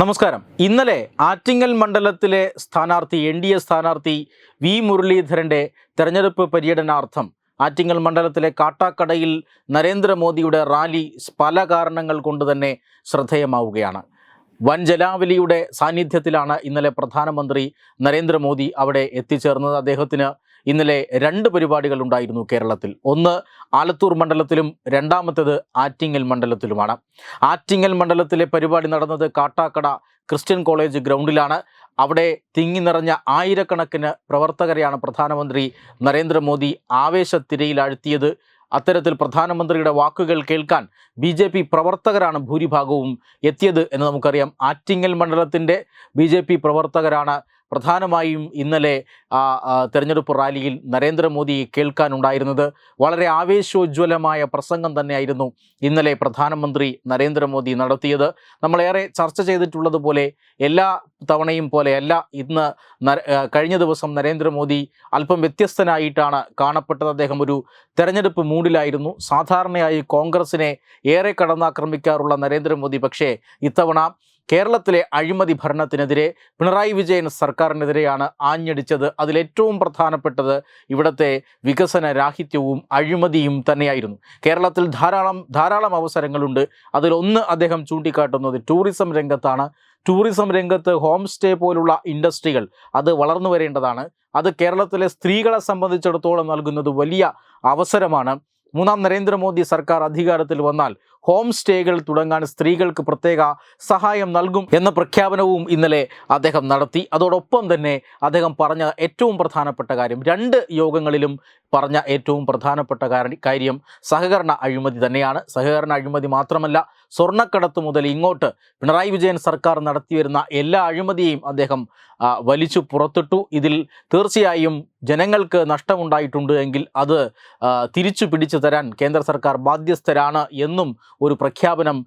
നമസ്കാരം. ഇന്നലെ ആറ്റിങ്ങൽ മണ്ഡലത്തിലെ സ്ഥാനാർത്ഥി എൻ ഡി എ സ്ഥാനാർത്ഥി വി മുരളീധരന്റെ തെരഞ്ഞെടുപ്പ് പര്യടനാർത്ഥം ആറ്റിങ്ങൽ മണ്ഡലത്തിലെ കാട്ടാക്കടയിൽ നരേന്ദ്രമോദിയുടെ റാലി പല കാരണങ്ങൾ കൊണ്ട് തന്നെ ശ്രദ്ധേയമാവുകയാണ്. വൻ ജലാവലിയുടെ സാന്നിധ്യത്തിലാണ് ഇന്നലെ പ്രധാനമന്ത്രി നരേന്ദ്രമോദി അവിടെ എത്തിച്ചേർന്നത്. അദ്ദേഹത്തിന് ഇന്നലെ രണ്ട് പരിപാടികൾ ഉണ്ടായിരുന്നു കേരളത്തിൽ. ഒന്ന് ആലത്തൂർ മണ്ഡലത്തിലും രണ്ടാമത്തേത് ആറ്റിങ്ങൽ മണ്ഡലത്തിലുമാണ്. ആറ്റിങ്ങൽ മണ്ഡലത്തിലെ പരിപാടി നടന്നത് കാട്ടാക്കട ക്രിസ്ത്യൻ കോളേജ് ഗ്രൗണ്ടിലാണ്. അവിടെ തിങ്ങി നിറഞ്ഞ ആയിരക്കണക്കിന് പ്രവർത്തകരെയാണ് പ്രധാനമന്ത്രി നരേന്ദ്രമോദി ആവേശത്തിരയിലാഴ്ത്തിയത് അത്തരത്തിൽ പ്രധാനമന്ത്രിയുടെ വാക്കുകൾ കേൾക്കാൻ ബി ജെ പി പ്രവർത്തകരാണ് ഭൂരിഭാഗവും എത്തിയത് എന്ന് നമുക്കറിയാം. ആറ്റിങ്ങൽ മണ്ഡലത്തിന്റെ ബി ജെ പി പ്രവർത്തകരാണ് പ്രധാനമായും ഇന്നലെ ആ, തെരഞ്ഞെടുപ്പ് റാലിയിൽ നരേന്ദ്രമോദി കേൾക്കാനുണ്ടായിരുന്നത് വളരെ ആവേശോജ്വലമായ പ്രസംഗം തന്നെയായിരുന്നു ഇന്നലെ പ്രധാനമന്ത്രി നരേന്ദ്രമോദി നടത്തിയത്. നമ്മളേറെ ചർച്ച ചെയ്തിട്ടുള്ളതുപോലെ എല്ലാ തവണയും പോലെയല്ല ഇന്ന് കഴിഞ്ഞ ദിവസം നരേന്ദ്രമോദി അല്പം വ്യത്യസ്തനായിട്ടാണ് കാണപ്പെട്ടത്. അദ്ദേഹം ഒരു തെരഞ്ഞെടുപ്പ് മൂഡിലായിരുന്നു സാധാരണയായി കോൺഗ്രസിനെ ഏറെ കടന്നാക്രമിക്കാറുള്ള നരേന്ദ്രമോദി പക്ഷേ ഇത്തവണ കേരളത്തിലെ അഴിമതി ഭരണത്തിനെതിരെ പിണറായി വിജയൻ സർക്കാരിനെതിരെയാണ് ആഞ്ഞടിച്ചത്. അതിലേറ്റവും പ്രധാനപ്പെട്ടത് ഇവിടുത്തെ വികസന രാഹിത്യവും അഴിമതിയും തന്നെയായിരുന്നു. കേരളത്തിൽ ധാരാളം ധാരാളം അവസരങ്ങളുണ്ട്. അതിലൊന്ന് അദ്ദേഹം ചൂണ്ടിക്കാട്ടുന്നത് ടൂറിസം രംഗത്താണ്. ടൂറിസം രംഗത്ത് ഹോം സ്റ്റേ പോലുള്ള ഇൻഡസ്ട്രികൾ അത് വളർന്നു വരേണ്ടതാണ്. അത് കേരളത്തിലെ സ്ത്രീകളെ സംബന്ധിച്ചിടത്തോളം നൽകുന്നത് വലിയ അവസരമാണ്. മൂന്നാം നരേന്ദ്രമോദി സർക്കാർ അധികാരത്തിൽ വന്നാൽ ഹോം സ്റ്റേകൾ തുടങ്ങാൻ സ്ത്രീകൾക്ക് പ്രത്യേക സഹായം നൽകും എന്ന പ്രഖ്യാപനവും ഇന്നലെ അദ്ദേഹം നടത്തി. അതോടൊപ്പം തന്നെ അദ്ദേഹം പറഞ്ഞ ഏറ്റവും പ്രധാനപ്പെട്ട കാര്യം രണ്ട് യോഗങ്ങളിലും പറഞ്ഞ ഏറ്റവും പ്രധാനപ്പെട്ട കാര്യം സഹകരണ അഴിമതി തന്നെയാണ്. സഹകരണ അഴിമതി മാത്രമല്ല സ്വർണക്കടത്ത് മുതൽ ഇങ്ങോട്ട് പിണറായി വിജയൻ സർക്കാർ നടത്തിവരുന്ന എല്ലാ അഴിമതിയെയും അദ്ദേഹം വലിച്ചു പുറത്തിട്ടു. ഇതിൽ തീർച്ചയായും ജനങ്ങൾക്ക് നഷ്ടമുണ്ടായിട്ടുണ്ട് എങ്കിൽ അത് തിരിച്ചു പിടിച്ചു തരാൻ കേന്ദ്ര സർക്കാർ ബാധ്യസ്ഥരാണ് എന്നും ഒരു പ്രഖ്യാപനം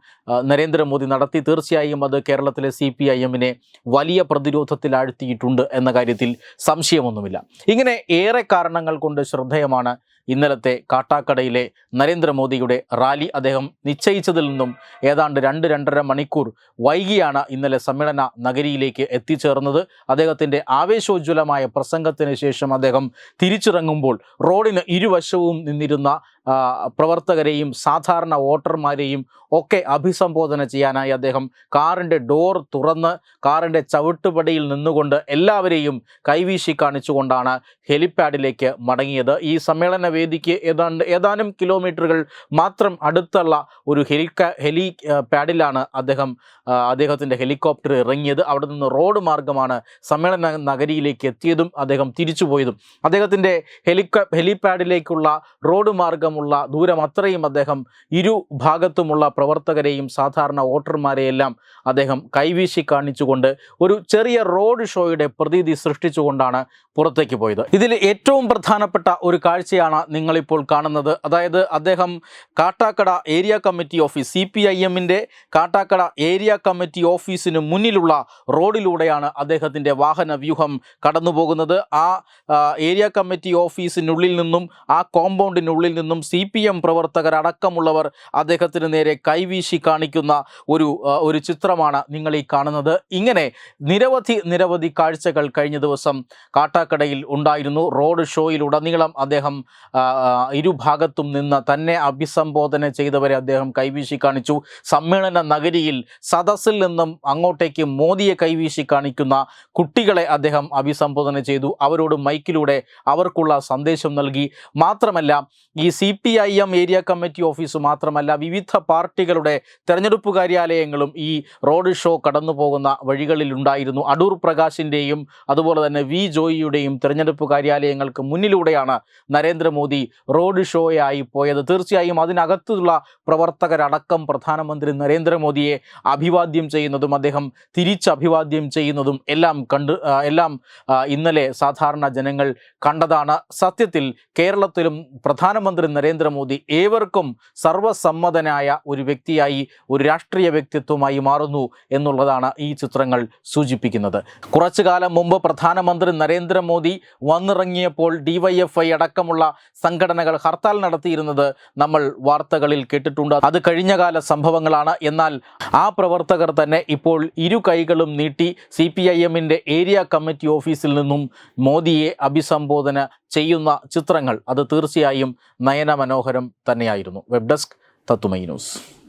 നരേന്ദ്രമോദി നടത്തി. തീർച്ചയായും അത് കേരളത്തിലെ സി പി ഐ എമ്മിനെ വലിയ പ്രതിരോധത്തിൽ ആഴ്ത്തിയിട്ടുണ്ട് എന്ന കാര്യത്തിൽ സംശയമൊന്നുമില്ല. ഇങ്ങനെ ഏറെ കാരണങ്ങൾ കൊണ്ട് ശ്രദ്ധേയമാണ് ഇന്നലത്തെ കാട്ടാക്കടയിലെ നരേന്ദ്രമോദിയുടെ റാലി അദ്ദേഹം നിശ്ചയിച്ചതിൽ നിന്നും ഏതാണ്ട് രണ്ട് രണ്ടര മണിക്കൂർ വൈകിയാണ് ഇന്നലെ സമ്മേളന നഗരിയിലേക്ക് എത്തിച്ചേർന്നത്. അദ്ദേഹത്തിന്റെ ആവേശോജ്വലമായ പ്രസംഗത്തിന് ശേഷം അദ്ദേഹം തിരിച്ചിറങ്ങുമ്പോൾ റോഡിന് ഇരുവശവും നിന്നിരുന്ന പ്രവർത്തകരെയും സാധാരണ വോട്ടർമാരെയും ഒക്കെ അഭിസംബോധന ചെയ്യാനായി അദ്ദേഹം കാറിന്റെ ഡോർ തുറന്ന് കാറിന്റെ ചവിട്ടുപടിയിൽ നിന്നുകൊണ്ട് എല്ലാവരെയും കൈവീശി കാണിച്ചുകൊണ്ടാണ് ഹെലിപ്പാഡിലേക്ക് മടങ്ങിയത്. ഈ സമ്മേളന വേദിക്ക് ഏതാണ്ട് ഏതാനും കിലോമീറ്ററുകൾ മാത്രം അടുത്തുള്ള ഒരു ഹെലിക്ക ഹെലി പാഡിലാണ് അദ്ദേഹം അദ്ദേഹത്തിന്റെ ഹെലികോപ്റ്റർ ഇറങ്ങിയത്. അവിടെ നിന്ന് റോഡ് മാർഗമാണ് സമ്മേളന നഗരിയിലേക്ക് എത്തിയതും അദ്ദേഹം തിരിച്ചുപോയതും അദ്ദേഹത്തിന്റെ ഹെലിക ഹെലിപാഡിലേക്കുള്ള റോഡ് മാർഗമുള്ള ദൂരം അത്രയും അദ്ദേഹം ഇരു ഭാഗത്തുമുള്ള പ്രവർത്തകരെയും സാധാരണ വോട്ടർമാരെയെല്ലാം അദ്ദേഹം കൈവീശി കാണിച്ചുകൊണ്ട് ഒരു ചെറിയ റോഡ് ഷോയുടെ പ്രതീതി സൃഷ്ടിച്ചുകൊണ്ടാണ് പുറത്തേക്ക് പോയത്. ഇതിൽ ഏറ്റവും പ്രധാനപ്പെട്ട ഒരു കാഴ്ചയാണ് നിങ്ങളിപ്പോൾ കാണുന്നത്. അതായത് അദ്ദേഹം Kattakada area committee office C P I എമ്മിന്റെ കാട്ടാക്കട ഏരിയ കമ്മിറ്റി ഓഫീസിന് മുന്നിലുള്ള റോഡിലൂടെയാണ് അദ്ദേഹത്തിന്റെ വാഹന വ്യൂഹം കടന്നു പോകുന്നത് ആ ഏരിയ കമ്മിറ്റി ഓഫീസിനുള്ളിൽ നിന്നും ആ കോമ്പൗണ്ടിനുള്ളിൽ നിന്നും സി പി എം പ്രവർത്തകരടക്കമുള്ളവർ അദ്ദേഹത്തിന് നേരെ കൈവീശി കാണിക്കുന്ന ഒരു ഒരു ചിത്രമാണ് നിങ്ങൾ ഈ കാണുന്നത്. ഇങ്ങനെ നിരവധി നിരവധി കാഴ്ചകൾ കഴിഞ്ഞ ദിവസം കാട്ടാക്കടയിൽ ഉണ്ടായിരുന്നു. റോഡ് ഷോയിലുടനീളം അദ്ദേഹം ഇരുഭാഗത്തും നിന്ന് തന്നെ അഭിസംബോധന ചെയ്തവരെ അദ്ദേഹം കൈവീശി കാണിച്ചു. സമ്മേളന നഗരിയിൽ സദസ്സിൽ നിന്നും അങ്ങോട്ടേക്ക് മോദിയെ കൈവീശി കാണിക്കുന്ന കുട്ടികളെ അദ്ദേഹം അഭിസംബോധന ചെയ്തു. അവരോട് മൈക്കിലൂടെ അവർക്കുള്ള സന്ദേശം നൽകി. മാത്രമല്ല ഈ C P I M area committee office മാത്രമല്ല വിവിധ പാർട്ടികളുടെ തെരഞ്ഞെടുപ്പ് കാര്യാലയങ്ങളും ഈ റോഡ് ഷോ കടന്നു പോകുന്ന വഴികളിലുണ്ടായിരുന്നു അടൂർ പ്രകാശിന്റെയും അതുപോലെ തന്നെ വി ജോയിയുടെയും തെരഞ്ഞെടുപ്പ് കാര്യാലയങ്ങൾക്ക് മുന്നിലൂടെയാണ് നരേന്ദ്രമോദി റോഡ് ഷോയായി പോയത്. തീർച്ചയായും അതിനകത്തുള്ള പ്രവർത്തകരടക്കം പ്രധാനമന്ത്രി നരേന്ദ്രമോദിയെ അഭിവാദ്യം ചെയ്യുന്നതും അദ്ദേഹം തിരിച്ചഭിവാദ്യം ചെയ്യുന്നതും എല്ലാം കണ്ട് എല്ലാം ഇന്നലെ സാധാരണ ജനങ്ങൾ കണ്ടതാണ്. സത്യത്തിൽ കേരളത്തിലും പ്രധാനമന്ത്രി നരേന്ദ്രമോദി ഏവർക്കും സർവസമ്മതനായ ഒരു വ്യക്തിയായി ഒരു രാഷ്ട്രീയ വ്യക്തിത്വമായി മാറുന്നു എന്നുള്ളതാണ് ഈ ചിത്രങ്ങൾ സൂചിപ്പിക്കുന്നത്. കുറച്ചു കാലം മുമ്പ് പ്രധാനമന്ത്രി നരേന്ദ്രമോദി വന്നിറങ്ങിയപ്പോൾ ഡിവൈഎഫ്ഐ അടക്കമുള്ള സംഘടനകൾ ഹർത്താൽ നടത്തിയിരുന്നത് നമ്മൾ വാർത്തകളിൽ കേട്ടിട്ടുണ്ട്. അത് കഴിഞ്ഞ കാല സംഭവങ്ങളാണ്. എന്നാൽ ആ പ്രവർത്തകർ തന്നെ ഇപ്പോൾ ഇരു കൈകളും നീട്ടി സി പി ഐ എമ്മിന്റെ ഏരിയ കമ്മിറ്റി ഓഫീസിൽ നിന്നും മോദിയെ അഭിസംബോധന ചെയ്യുന്ന ചിത്രങ്ങൾ. അത് തീർച്ചയായും നയന മനോഹരം തന്നെയായിരുന്നു. വെബ് ഡെസ്ക് തത്തുമൈ ന്യൂസ്.